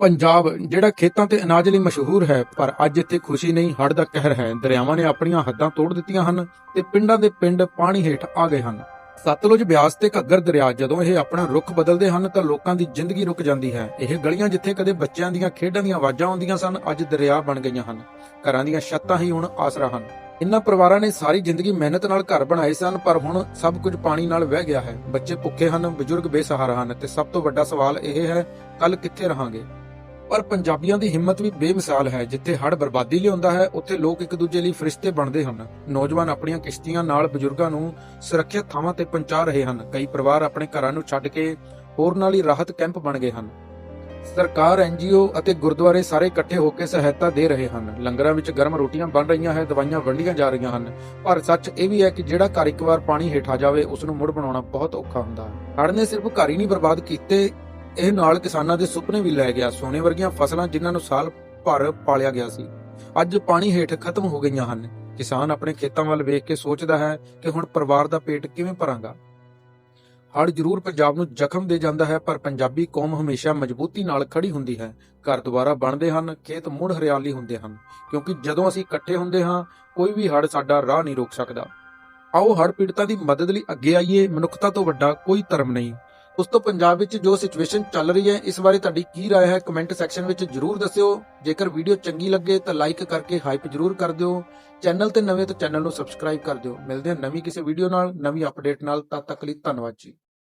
ਪੰਜਾਬ, ਜਿਹੜਾ ਖੇਤਾਂ ਤੇ ਅਨਾਜ ਲਈ ਮਸ਼ਹੂਰ ਹੈ, ਪਰ ਅੱਜ ਇੱਥੇ ਖੁਸ਼ੀ ਨਹੀਂ ਹੜ ਦਾ ਕਹਿਰ ਹੈ। ਦਰਿਆਵਾਂ ਨੇ ਆਪਣੀਆਂ ਹੱਦਾਂ ਤੋੜ ਦਿੱਤੀਆਂ ਹਨ ਤੇ ਪਿੰਡਾਂ ਦੇ ਪਿੰਡ ਪਾਣੀ ਹੇਠ ਆ ਗਏ ਹਨ। ਸਤਲੁਜ ਬਿਆਸ ਤੇ ਘੱਗਰ ਦਰਿਆ, ਜਦੋਂ ਇਹ ਆਪਣਾ ਰੁਖ ਬਦਲਦੇ ਹਨ, ਤਾਂ ਲੋਕਾਂ ਦੀ ਜ਼ਿੰਦਗੀ ਰੁਕ ਜਾਂਦੀ ਹੈ। ਇਹ ਗਲੀਆਂ ਜਿੱਥੇ ਕਦੇ ਬੱਚਿਆਂ ਦੀਆਂ ਖੇਡਾਂ ਦੀਆਂ ਆਵਾਜ਼ਾਂ ਆਉਂਦੀਆਂ ਸਨ, ਅੱਜ ਦਰਿਆ ਬਣ ਗਈਆਂ ਹਨ। ਘਰਾਂ ਦੀਆਂ ਛੱਤਾਂ ਹੀ ਹੁਣ ਆਸਰਾ ਹਨ। ਇਨ੍ਹਾਂ ਪਰਿਵਾਰਾਂ ਨੇ ਸਾਰੀ ਜ਼ਿੰਦਗੀ ਮਿਹਨਤ ਨਾਲ ਘਰ ਬਣਾਏ ਸਨ, ਪਰ ਹੁਣ ਸਭ ਕੁਝ ਪਾਣੀ ਨਾਲ ਵਹਿ ਗਿਆ ਹੈ। ਬੱਚੇ ਭੁੱਖੇ ਹਨ, ਬਜ਼ੁਰਗ ਬੇਸਹਾਰਾ ਹਨ ਤੇ ਸਭ ਤੋਂ ਵੱਡਾ ਸਵਾਲ ਇਹ ਹੈ ਕੱਲ ਕਿੱਥੇ ਰਹਾਂਗੇ? ਪਰ ਪੰਜਾਬੀਆਂ ਦੀ ਹਿੰਮਤ ਵੀ ਬੇਮਿਸਾਲ ਹੈ, ਜਿੱਥੇ ਹੜ ਬਰਬਾਦੀ ਲਿਆਉਂਦਾ ਹੈ, ਉੱਥੇ ਲੋਕ ਇੱਕ ਦੂਜੇ ਲਈ ਫਰਿਸ਼ਤੇ ਬਣਦੇ ਹਨ। ਨੌਜਵਾਨ ਆਪਣੀਆਂ ਕਿਸ਼ਤੀਆਂ ਨਾਲ ਬਜ਼ੁਰਗਾਂ ਨੂੰ ਸੁਰੱਖਿਅਤ ਥਾਵਾਂ ਤੇ ਪਹੁੰਚਾ ਰਹੇ ਹਨ। ਕਈ ਪਰਿਵਾਰ ਆਪਣੇ ਘਰਾਂ ਨੂੰ ਛੱਡ ਕੇ ਹੋਰਨਾਂ ਲਈ ਰਾਹਤ ਕੈਂਪ ਬਣ ਗਏ ਹਨ। ਸਰਕਾਰ ਐਨਜੀਓ ਅਤੇ ਗੁਰਦੁਆਰੇ ਸਾਰੇ ਇਕੱਠੇ ਹੋ ਕੇ ਸਹਾਇਤਾ ਦੇ ਰਹੇ ਹਨ। ਲੰਗਰਾਂ ਵਿੱਚ ਗਰਮ ਰੋਟੀਆਂ ਬਣ ਰਹੀਆਂ ਹੈ, ਦਵਾਈਆਂ ਵੰਡੀਆਂ ਜਾ ਰਹੀਆਂ ਹਨ। ਪਰ ਸੱਚ ਇਹ ਵੀ ਹੈ ਕਿ ਜਿਹੜਾ ਘਰ ਇੱਕ ਵਾਰ ਪਾਣੀ ਹੇਠਾਂ ਜਾਵੇ ਉਸ ਨੂੰ ਮੁੜ ਬਣਾਉਣਾ ਬਹੁਤ ਔਖਾ ਹੁੰਦਾ ਹੈ। ਹੜ ਨੇ ਸਿਰਫ ਘਰ ਹੀ ਨਹੀਂ, ਬਰਬਾਦ ਕੀਤੇ ਇਹ ਨਾਲ ਕਿਸਾਨਾਂ ਦੇ ਸੁਪਨੇ ਵੀ ਲੈ ਗਿਆ। ਸੋਨੇ ਵਰਗੀਆਂ ਫਸਲਾਂ ਜਿਨ੍ਹਾਂ ਨੂੰ ਸਾਲ ਭਰ ਪਾਲਿਆ ਗਿਆ ਸੀ। ਅੱਜ ਪਾਣੀ ਹੇਠ ਖਤਮ ਹੋ ਗਈਆਂ ਹਨ। ਕਿਸਾਨ ਆਪਣੇ ਖੇਤਾਂ ਵੱਲ ਵੇਖ ਕੇ ਸੋਚਦਾ ਹੈ ਕਿ ਹੁਣ ਪਰਿਵਾਰ ਦਾ ਪੇਟ ਕਿਵੇਂ ਭਰਾਂਗਾ। ਹੜ੍ਹ ਜ਼ਰੂਰ ਪੰਜਾਬ ਨੂੰ ਜ਼ਖਮ ਦੇ ਜਾਂਦਾ ਹੈ, ਪਰ ਪੰਜਾਬੀ ਕੌਮ ਹਮੇਸ਼ਾ ਮਜ਼ਬੂਤੀ ਨਾਲ ਖੜੀ ਹੁੰਦੀ ਹੈ। ਘਰ ਦੁਬਾਰਾ ਬਣਦੇ ਹਨ, ਖੇਤ ਮੁੜ ਹਰਿਆਲੀ ਹੁੰਦੇ ਹਨ। ਕਿਉਂਕਿ ਜਦੋਂ ਅਸੀਂ ਇਕੱਠੇ ਹੁੰਦੇ ਹਾਂ, ਕੋਈ ਵੀ ਹੜ੍ਹ ਸਾਡਾ ਰਾਹ ਨਹੀਂ ਰੋਕ ਸਕਦਾ। ਆਓ ਹੜ੍ਹ ਪੀੜਤਾਂ ਦੀ ਮਦਦ ਲਈ ਅੱਗੇ ਆਈਏ। ਮਨੁੱਖਤਾ ਤੋਂ ਵੱਡਾ ਕੋਈ ਧਰਮ ਨਹੀਂ। ਉਸ ਤੋਂ ਪੰਜਾਬ ਵਿੱਚ ਜੋ ਸਿਚੁਏਸ਼ਨ ਚੱਲ ਰਹੀ ਹੈ ਇਸ ਬਾਰੇ ਤੁਹਾਡੀ ਕੀ رائے ਹੈ ਕਮੈਂਟ ਸੈਕਸ਼ਨ ਵਿੱਚ ਜਰੂਰ ਦੱਸਿਓ ਜੇਕਰ ਵੀਡੀਓ ਚੰਗੀ ਲੱਗੇ ਤਾਂ ਲਾਈਕ ਕਰਕੇ ਹਾਈਪ ਜਰੂਰ ਕਰ ਦਿਓ ਚੈਨਲ ਤੇ ਨਵੇਂ ਤਾਂ ਚੈਨਲ ਨੂੰ ਸਬਸਕ੍ਰਾਈਬ ਕਰ ਦਿਓ ਮਿਲਦੇ ਹਾਂ ਨਵੀਂ ਕਿਸੇ ਵੀਡੀਓ ਨਾਲ ਨਵੀਂ ਅਪਡੇਟ ਨਾਲ ਤਦ ਤੱਕ ਲਈ ਧੰਨਵਾਦ ਜੀ